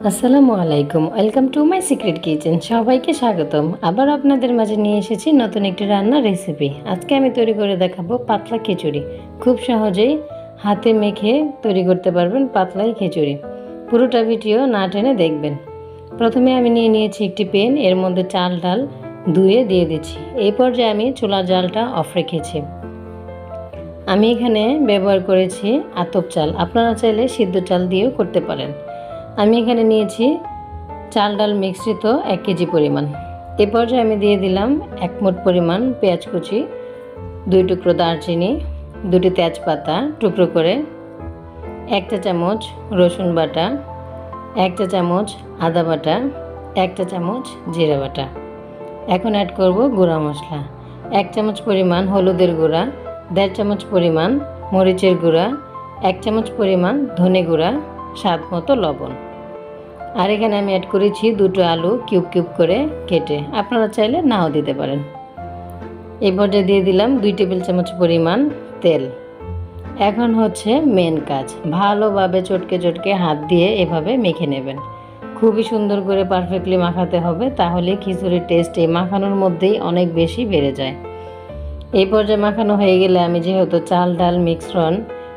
আসসালামু আলাইকুম, welcome to my secret kitchen. সবাইকে স্বাগতম। আবার আপনাদের মাঝে নিয়ে এসেছি নতুন একটি রান্নার রেসিপি। আজকে আমি তৈরি করে দেখাবো পাতলা খিচুড়ি। খুব সহজেই হাতে মেখে তৈরি করতে পারবেন পাতলাই খিচুড়ি। পুরোটা ভিডিও না টেনে দেখবেন। প্রথমে আমি নিয়ে নিয়েছি একটি পেন, এর মধ্যে চাল, ডাল ধুয়ে দিয়ে দিচ্ছি। এই পর্যায়ে আমি চুলার জালটা অফ রেখেছি। আমি এখানে ব্যবহার করেছি আতপ চাল। আপনারা চাইলে সিদ্ধ চাল দিয়েও করতে পারেন। আমি এখানে নিয়েছি চাল ডাল মিশ্রিত এক কেজি পরিমাণ। এ পর্যায়ে আমি দিয়ে দিলাম এক মোট পরিমাণ পেঁয়াজ কুচি, দুই টুকরো দারচিনি, দুটি তেজপাতা টুকরো করে, এক চা চামচ রসুন বাটা, এক চা চামচ আদা বাটা, এক চা চামচ জিরা বাটা। এখন অ্যাড করব গুঁড়া মশলা। এক চামচ পরিমাণ হলুদের গুঁড়া, দেড় চামচ পরিমাণ মরিচের গুঁড়া, এক চামচ পরিমাণ ধনে গুঁড়া, স্বাদ মতো লবণ। আর এখানে আমি অ্যাড করেছি দুটো আলু কিউব কিউব করে কেটে। আপনারা চাইলে নাও দিতে পারেন। এই পর্যায়ে দিয়ে দিলাম দুই টেবিল চামচ পরিমাণ তেল। এখন হচ্ছে মেন কাজ। ভালোভাবে চটকে চটকে হাত দিয়ে এভাবে মেখে নেবেন। খুবই সুন্দর করে পারফেক্টলি মাখাতে হবে, তাহলে খিচুড়ির টেস্ট এই মাখানোর মধ্যেই অনেক বেশি বেড়ে যায়। এই পর্যায়ে মাখানো হয়ে গেলে আমি যেহেতু চাল, ডাল, মিশ্রণ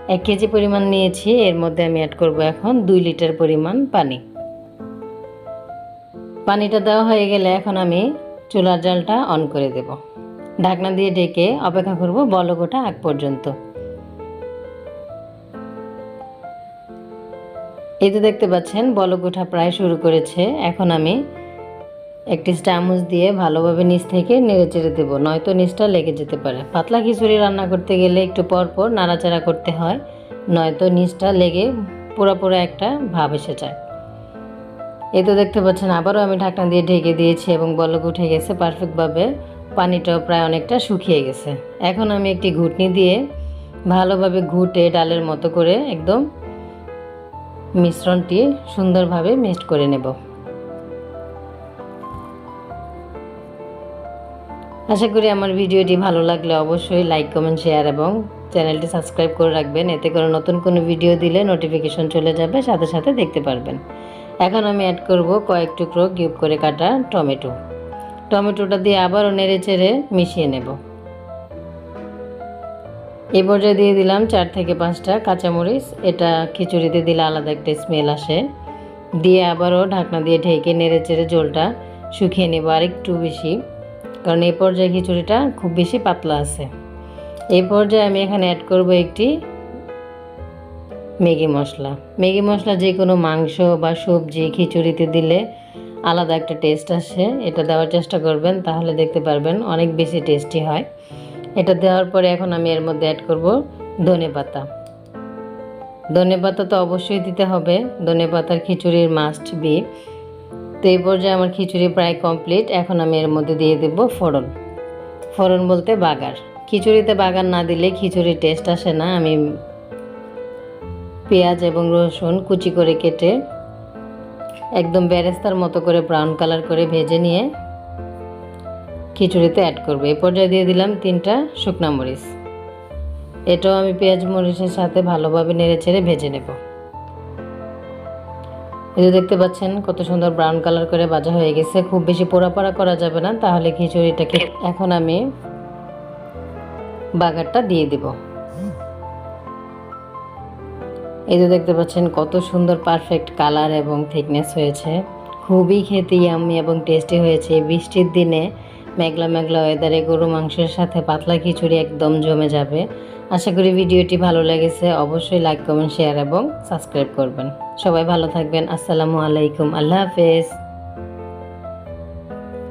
এক কেজি পরিমাণ নিয়েছি, এর মধ্যে আমি অ্যাড করব এখন দুই লিটার পরিমাণ পানি। পানিটা দেওয়া হয়ে গেলে এখন আমি চুলার জালটা অন করে দেব। ঢাকনা দিয়ে ঢেকে অপেক্ষা করব বলগোটা আগ পর্যন্ত। এই তো দেখতে পাচ্ছেন বলগোঠা প্রায় শুরু করেছে। এখন আমি একটি চামচ দিয়ে ভালোভাবে নিচ থেকে নেড়ে চেড়ে দেবো। নয়তো নিচটা লেগে যেতে পারে। পাতলা খিচুড়ি রান্না করতে গেলে একটু পর পর নাড়াচাড়া করতে হয়, নয়তো নিচটা লেগে পুরো পুরো একটা ভাব এসে যায়। এই তো দেখতে পাচ্ছেন, আবারও আমি ঢাকনা দিয়ে ঢেকে দিয়েছি এবং বলক উঠে গেছে পারফেক্টভাবে পানিটাও প্রায় অনেকটা শুকিয়ে গেছে। এখন আমি একটি ঘুটনি দিয়ে ভালোভাবে ঘুটে ডালের মতো করে একদম মিশ্রণটি সুন্দরভাবে মিক্সড করে নেব। আশা করি আমার ভিডিওটি ভালো লাগলে অবশ্যই লাইক, কমেন্ট, শেয়ার এবং চ্যানেলটি সাবস্ক্রাইব করে রাখবেন। এতে করে নতুন কোনো ভিডিও দিলে নোটিফিকেশন চলে যাবে, সাথে সাথে দেখতে পারবেন। এখন আমি অ্যাড করব কয়েক টুকরো কিউব করে কাটা টমেটো। টমেটোটা দিয়ে আবারও নেড়ে চেড়ে মিশিয়ে নেব। এ পর্যায়ে দিয়ে দিলাম চার থেকে পাঁচটা কাঁচামরিচ। এটা খিচুড়িতে দিলে আলাদা একটা স্মেল আসে। দিয়ে আবারও ঢাকনা দিয়ে ঢেকে নেড়ে চেড়ে জলটা শুকিয়ে নেব আর একটু বেশি। কারণ এই পর্যায়ে খিচুড়িটা খুব বেশি পাতলা আছে। এই পর্যায়ে আমি এখানে অ্যাড করব একটি ম্যাগি মশলা। ম্যাগি মশলা যে কোনো মাংস বা সবজি, খিচুড়িতে দিলে আলাদা একটা টেস্ট আসে। এটা দেওয়ার চেষ্টা করবেন, তাহলে দেখতে পারবেন অনেক বেশি টেস্টি হয়। এটা দেওয়ার পরে এখন আমি এর মধ্যে অ্যাড করব ধনে পাতা। ধনে পাতা তো অবশ্যই দিতে হবে। ধনে পাতার খিচুড়ির মাস্ট বি তো এই পর্যায়ে আমার খিচুড়ি প্রায় কমপ্লিট এখন আমি এর মধ্যে দিয়ে দেব ফোড়ন। ফোড়ন বলতে বাগার। খিচুড়িতে বাগার না দিলে খিচুড়ির টেস্ট আসে না। আমি পেঁয়াজ এবং রসুন কুচি করে কেটে একদম বেরেস্তার মতো করে ব্রাউন কালার করে ভেজে নিয়ে খিচুড়িতে অ্যাড করব। এ পর্যায়ে দিয়ে দিলাম তিনটা শুকনা মরিচ। এটাও আমি পেঁয়াজ মরিচের সাথে ভালোভাবে নেড়ে চেড়ে ভেজে নেব। এই যে দেখতে পাচ্ছেন কত সুন্দর ব্রাউন কালার করে ভাজা হয়ে গেছে। খুব বেশি পোড়া পোড়া করা যাবে না তাহলে খিচুড়িটাকে এখন আমি বাগারটা দিয়ে দিব। এই যে দেখতে পাচ্ছেন, কত সুন্দর পারফেক্ট কালার এবং থিকনেস হয়েছে। খুবই খেতে আমি এবং টেস্টি হয়েছে। বৃষ্টির দিনে মেঘলা মেঘলা ওয়েদারে গরু মাংসের সাথে পাতলা খিচুড়ি একদম জমে যাবে। আশা করি ভিডিওটি ভালো লেগেছে। অবশ্যই লাইক কমেন্ট শেয়ার এবং সাবস্ক্রাইব করবেন। সবাই ভালো থাকবেন। আসসালামু আলাইকুম। আল্লাহ হাফেজ।